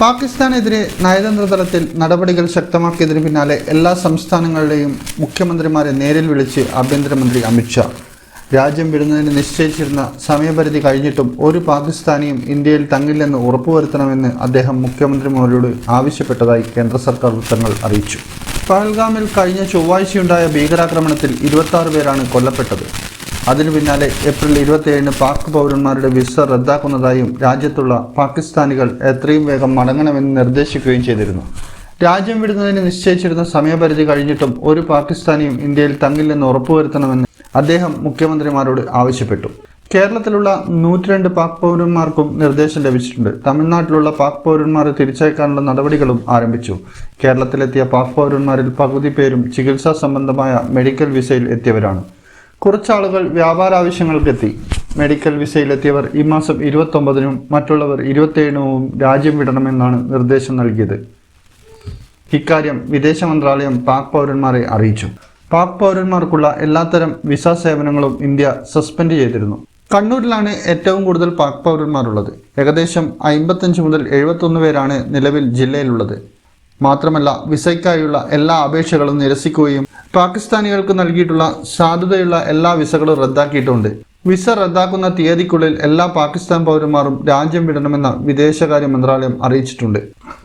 പാകിസ്ഥാനെതിരെ നയതന്ത്ര തലത്തിൽ നടപടികൾ ശക്തമാക്കിയതിനു പിന്നാലെ എല്ലാ സംസ്ഥാനങ്ങളുടെയും മുഖ്യമന്ത്രിമാരെ നേരിൽ വിളിച്ച് ആഭ്യന്തരമന്ത്രി അമിത്ഷാ രാജ്യം വിടുന്നതിന് നിശ്ചയിച്ചിരുന്ന സമയപരിധി കഴിഞ്ഞിട്ടും ഒരു പാകിസ്ഥാനിയും ഇന്ത്യയിൽ തങ്ങില്ലെന്ന് ഉറപ്പുവരുത്തണമെന്ന് അദ്ദേഹം മുഖ്യമന്ത്രിമാരോട് ആവശ്യപ്പെട്ടതായി കേന്ദ്ര സർക്കാർ വൃത്തങ്ങൾ അറിയിച്ചു. പഹൽഗാമിൽ കഴിഞ്ഞ ചൊവ്വാഴ്ചയുണ്ടായ ഭീകരാക്രമണത്തിൽ ഇരുപത്തി പേരാണ് കൊല്ലപ്പെട്ടത്. അതിനു പിന്നാലെ ഏപ്രിൽ ഇരുപത്തിയേഴിന് പാക് പൗരന്മാരുടെ വിസ റദ്ദാക്കുന്നതായും രാജ്യത്തുള്ള പാകിസ്ഥാനികൾ എത്രയും വേഗം മടങ്ങണമെന്ന് നിർദ്ദേശിക്കുകയും ചെയ്തിരുന്നു. രാജ്യം വിടുന്നതിന് നിശ്ചയിച്ചിരുന്ന സമയപരിധി കഴിഞ്ഞിട്ടും ഒരു പാകിസ്ഥാനിയും ഇന്ത്യയിൽ തങ്ങില്ലെന്ന് ഉറപ്പുവരുത്തണമെന്ന് അദ്ദേഹം മുഖ്യമന്ത്രിമാരോട് ആവശ്യപ്പെട്ടു. കേരളത്തിലുള്ള നൂറ്റിരണ്ട് പാക് പൗരന്മാർക്കും നിർദ്ദേശം ലഭിച്ചിട്ടുണ്ട്. തമിഴ്നാട്ടിലുള്ള പാക് പൗരന്മാരെ തിരിച്ചയക്കാനുള്ള നടപടികളും ആരംഭിച്ചു. കേരളത്തിലെത്തിയ പാക് പൗരന്മാരിൽ പകുതി പേരും ചികിത്സാ സംബന്ധമായ മെഡിക്കൽ വിസയിൽ എത്തിയവരാണ്. കുറച്ചാളുകൾ വ്യാപാര ആവശ്യങ്ങൾക്കെത്തി മെഡിക്കൽ വിസയിലെത്തിയവർ ഈ മാസം ഇരുപത്തൊമ്പതിനും മറ്റുള്ളവർ ഇരുപത്തേഴിനും രാജ്യം വിടണമെന്നാണ് നിർദ്ദേശം നൽകിയത്. ഇക്കാര്യം വിദേശ മന്ത്രാലയം പാക് പൗരന്മാരെ അറിയിച്ചു. പാക് പൗരന്മാർക്കുള്ള എല്ലാത്തരം വിസ സേവനങ്ങളും ഇന്ത്യ സസ്പെൻഡ് ചെയ്തിരുന്നു. കണ്ണൂരിലാണ് ഏറ്റവും കൂടുതൽ പാക് പൗരന്മാരുള്ളത്. ഏകദേശം അമ്പത്തഞ്ച് മുതൽ എഴുപത്തൊന്ന് പേരാണ് നിലവിൽ ജില്ലയിലുള്ളത്. മാത്രമല്ല വിസയ്ക്കായുള്ള എല്ലാ അപേക്ഷകളും നിരസിക്കുകയും പാകിസ്ഥാനികൾക്ക് നൽകിയിട്ടുള്ള സാധുതയുള്ള എല്ലാ വിസകളും റദ്ദാക്കിയിട്ടുണ്ട്. വിസ റദ്ദാക്കുന്ന തീയതിക്കുള്ളിൽ എല്ലാ പാകിസ്ഥാൻ പൗരന്മാരും രാജ്യം വിടണമെന്ന് വിദേശകാര്യ മന്ത്രാലയം അറിയിച്ചിട്ടുണ്ട്.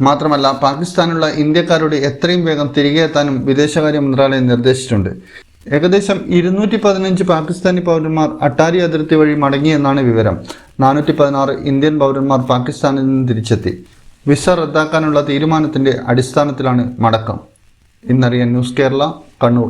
മാത്രമല്ല പാകിസ്ഥാനുള്ള ഇന്ത്യക്കാരുടെ എത്രയും വേഗം തിരികെ എത്താനും വിദേശകാര്യ മന്ത്രാലയം നിർദ്ദേശിച്ചിട്ടുണ്ട്. ഏകദേശം ഇരുന്നൂറ്റി പതിനഞ്ച് പാകിസ്ഥാനി പൗരന്മാർ അട്ടാരി അതിർത്തി വഴി മടങ്ങിയെന്നാണ് വിവരം. നാനൂറ്റി പതിനാറ് ഇന്ത്യൻ പൗരന്മാർ പാകിസ്ഥാനിൽ നിന്ന് തിരിച്ചെത്തി. വിസ റദ്ദാക്കാനുള്ള തീരുമാനത്തിന്റെ അടിസ്ഥാനത്തിലാണ് മടക്കം. ഇന്നറിയാൻ news Kerala. Kannur.